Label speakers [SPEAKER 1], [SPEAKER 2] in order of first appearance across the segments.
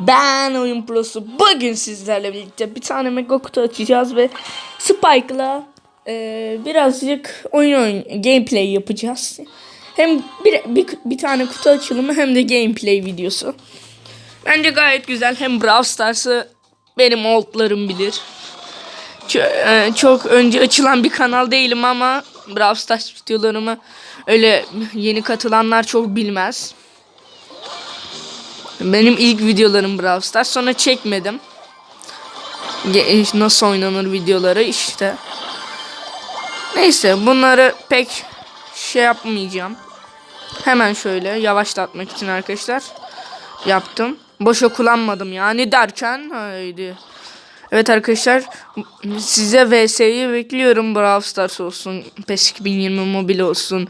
[SPEAKER 1] Ben Oyun Pro'su bugün sizlerle birlikte bir tane mega kutu açacağız ve Spike'la e, birazcık oyun oyun gameplay yapacağız. Hem bir, bir, bir tane kutu açılımı hem de gameplay videosu. Bence gayet güzel. Hem Brawl Stars'ı benim oldlarım bilir. Ç- e, çok önce açılan bir kanal değilim ama Brawl Stars videolarımı öyle yeni katılanlar çok bilmez. Benim ilk videolarım Brawl Stars. Sonra çekmedim. Ge- Nasıl oynanır videoları işte. Neyse bunları pek şey yapmayacağım. Hemen şöyle yavaşlatmak için arkadaşlar yaptım. Boşa kullanmadım yani derken haydi. Evet arkadaşlar size VS'yi bekliyorum Brawl Stars olsun. PES 2020 mobil olsun.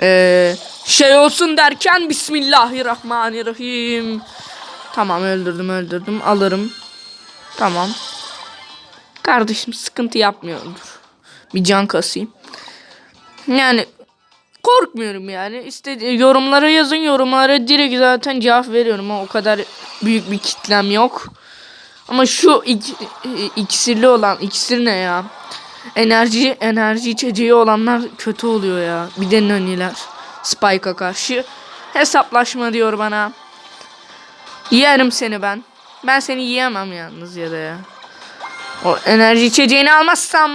[SPEAKER 1] Ee, şey olsun derken Bismillahirrahmanirrahim. Tamam öldürdüm öldürdüm alırım. Tamam. Kardeşim sıkıntı yapmıyordur. Bir can kasayım. Yani korkmuyorum yani. İşte yorumlara yazın yorumlara direkt zaten cevap veriyorum. O kadar büyük bir kitlem yok. Ama şu ik, iksirli olan iksir ne ya? Enerji enerji içeceği olanlar kötü oluyor ya. Bir de naniler. Spike'a karşı. Hesaplaşma diyor bana. Yerim seni ben. Ben seni yiyemem yalnız ya da ya. O enerji içeceğini almazsam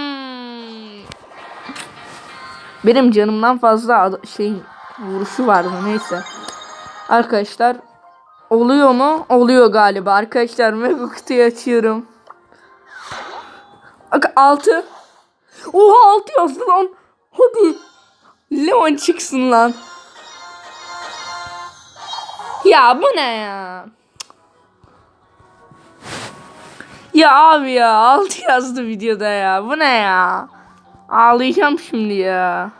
[SPEAKER 1] benim canımdan fazla şey vuruşu vardı neyse. Arkadaşlar oluyor mu? Oluyor galiba. Arkadaşlar mega kutuyu açıyorum. Bak 6. Oha 6 yazdı lan. Hadi. Leon çıksın lan. Ya bu ne ya? Ya abi ya 6 yazdı videoda ya. Bu ne ya? Ağlayacağım şimdi ya.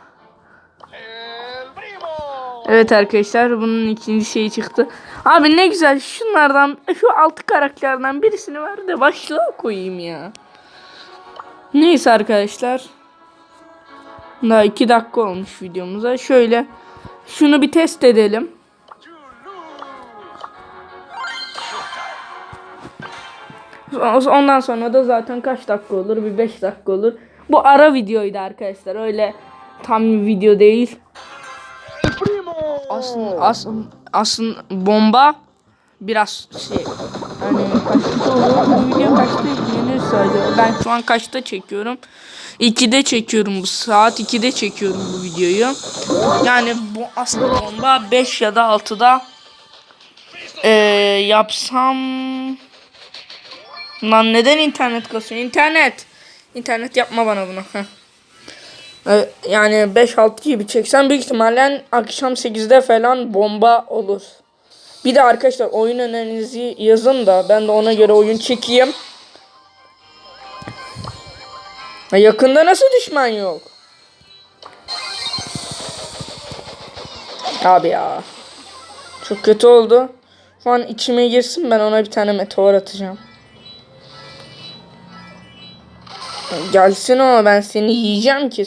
[SPEAKER 1] Evet arkadaşlar bunun ikinci şeyi çıktı. Abi ne güzel şunlardan şu altı karakterden birisini ver de başlığa koyayım ya. Neyse arkadaşlar. Daha iki dakika olmuş videomuza. Şöyle şunu bir test edelim. Ondan sonra da zaten kaç dakika olur? Bir 5 dakika olur. Bu ara videoydu arkadaşlar. Öyle tam bir video değil. Aslında aslında aslında bomba biraz şey hani kaçta oluyor bu video kaçta sadece ben şu an kaçta çekiyorum 2'de çekiyorum bu saat 2'de çekiyorum bu videoyu yani bu aslında bomba 5 ya da 6'da ee, yapsam lan neden internet kasıyor internet internet yapma bana bunu. Evet, Yani 5-6 gibi çeksen büyük ihtimalle akşam 8'de falan bomba olur. Bir de arkadaşlar oyun önerinizi yazın da ben de ona göre oyun çekeyim. Ha, yakında nasıl düşman yok? Abi ya. Çok kötü oldu. Şu an içime girsin ben ona bir tane meteor atacağım. Gelsin o ben seni yiyeceğim ki.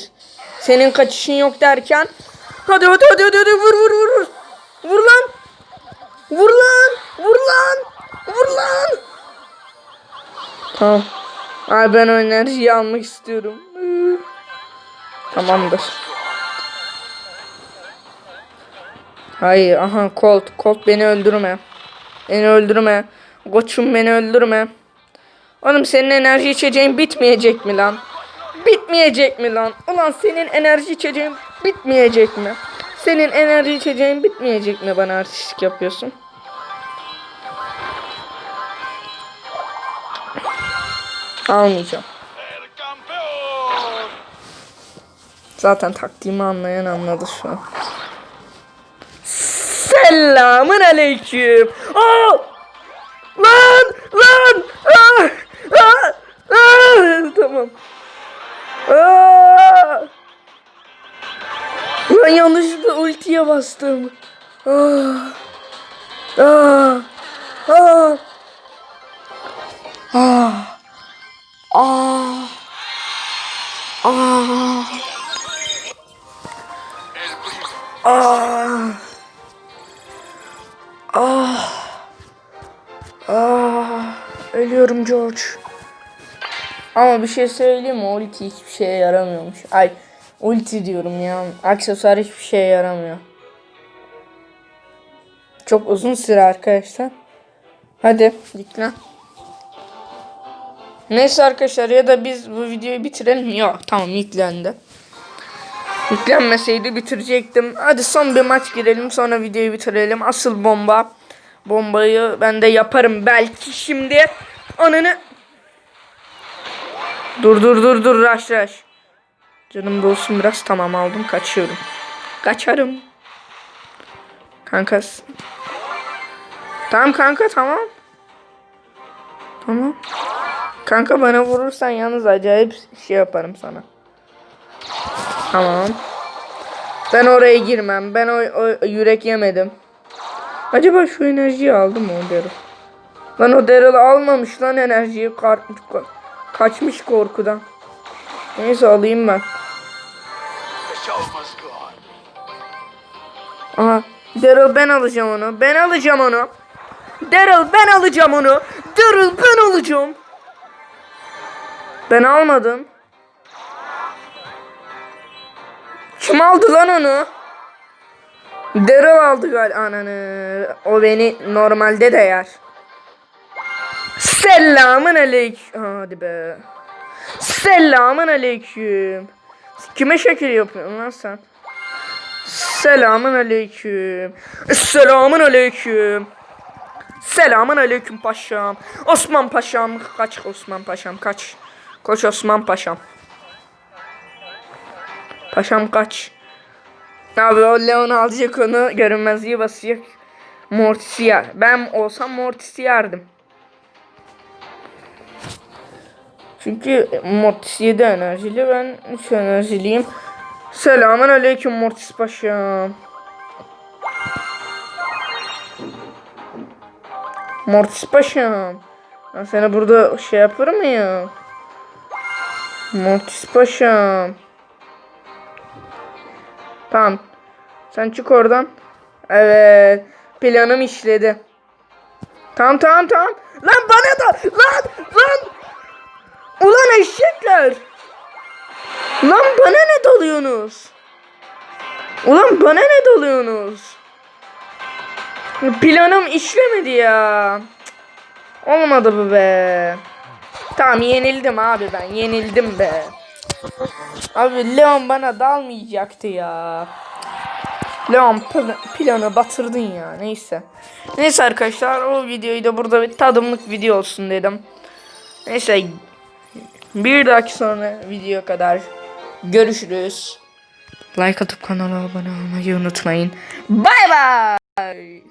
[SPEAKER 1] Senin kaçışın yok derken. Hadi hadi hadi hadi, hadi vur vur vur vur. Lan. Vur lan. Vur lan. Vur lan. Tamam. Ay ben o enerjiyi almak istiyorum. Tamamdır. Hayır aha Colt. Colt beni öldürme. Beni öldürme. Koçum beni öldürme. Oğlum senin enerji içeceğin bitmeyecek mi lan? Bitmeyecek mi lan? Ulan senin enerji içeceğin bitmeyecek mi? Senin enerji içeceğin bitmeyecek mi bana artistlik yapıyorsun? Almayacağım. Zaten taktiğimi anlayan anladı şu an. Selamun aleyküm. Aa! Lan! Lan! Aa! Aa! Aa! Tamam. Aa! Ben yanlışlıkla ultiye bastım. Aa! Aa! Aa! Aa! Aa! Aa!
[SPEAKER 2] El primo.
[SPEAKER 1] Ah. Ah. Ah, ölüyorum George. Ama bir şey söyleyeyim mi? Ulti hiçbir şeye yaramıyormuş. Ay ulti diyorum ya. Aksesuar hiçbir şeye yaramıyor. Çok uzun süre arkadaşlar. Hadi yüklen. Neyse arkadaşlar ya da biz bu videoyu bitirelim. Yok tamam yüklendi. Yüklenmeseydi bitirecektim. Hadi son bir maç girelim sonra videoyu bitirelim. Asıl bomba. Bombayı ben de yaparım belki şimdi. Ananı. Dur dur dur dur rush rush. Canım dolsun biraz tamam aldım kaçıyorum. Kaçarım. Kankas. Tamam kanka tamam. Tamam. Kanka bana vurursan yalnız acayip şey yaparım sana. Tamam. Ben oraya girmem. Ben o, o yürek yemedim. Acaba şu enerjiyi aldı mı o Daryl? Lan o Daryl almamış lan enerjiyi. Ka- ka- kaçmış korkudan. Neyse alayım ben. Aha. Daryl ben alacağım onu. Ben alacağım onu. Daryl ben alacağım onu. Daryl ben alacağım. Ben almadım. Kim aldı lan onu? Daryl aldı galiba. Ananı. O beni normalde de yer. Selamın aleyküm. Hadi be. Selamın aleyküm. Kime şekil yapıyorsun lan sen? Selamun aleyküm. Selamun aleyküm. Selamun aleyküm paşam. Osman paşam. Kaç Osman paşam kaç. Koç Osman paşam. Paşam kaç. Abi o Leon alacak onu görünmezliği basacak. Mortis'i yer. Ben olsam Mortis'i yerdim. Çünkü Mortis 7 enerjili ben 3 enerjiliyim. Selamun aleyküm Mortis paşam. Mortis paşam. Ben seni burada şey yapar mıyım? Mortis paşam. Tamam. Sen çık oradan. Evet. Planım işledi. Tamam tamam tamam. Lan bana da. Lan lan. Ulan eşekler. Lan bana ne dalıyorsunuz? Ulan bana ne dalıyorsunuz? Planım işlemedi ya. Olmadı bu be. Tamam yenildim abi ben yenildim be. Abi Leon bana dalmayacaktı ya. Leon pl- planı batırdın ya neyse. Neyse arkadaşlar o videoyu da burada bir tadımlık video olsun dedim. Neyse bir dahaki sonra video kadar görüşürüz. Like atıp kanala abone olmayı unutmayın. Bay bay.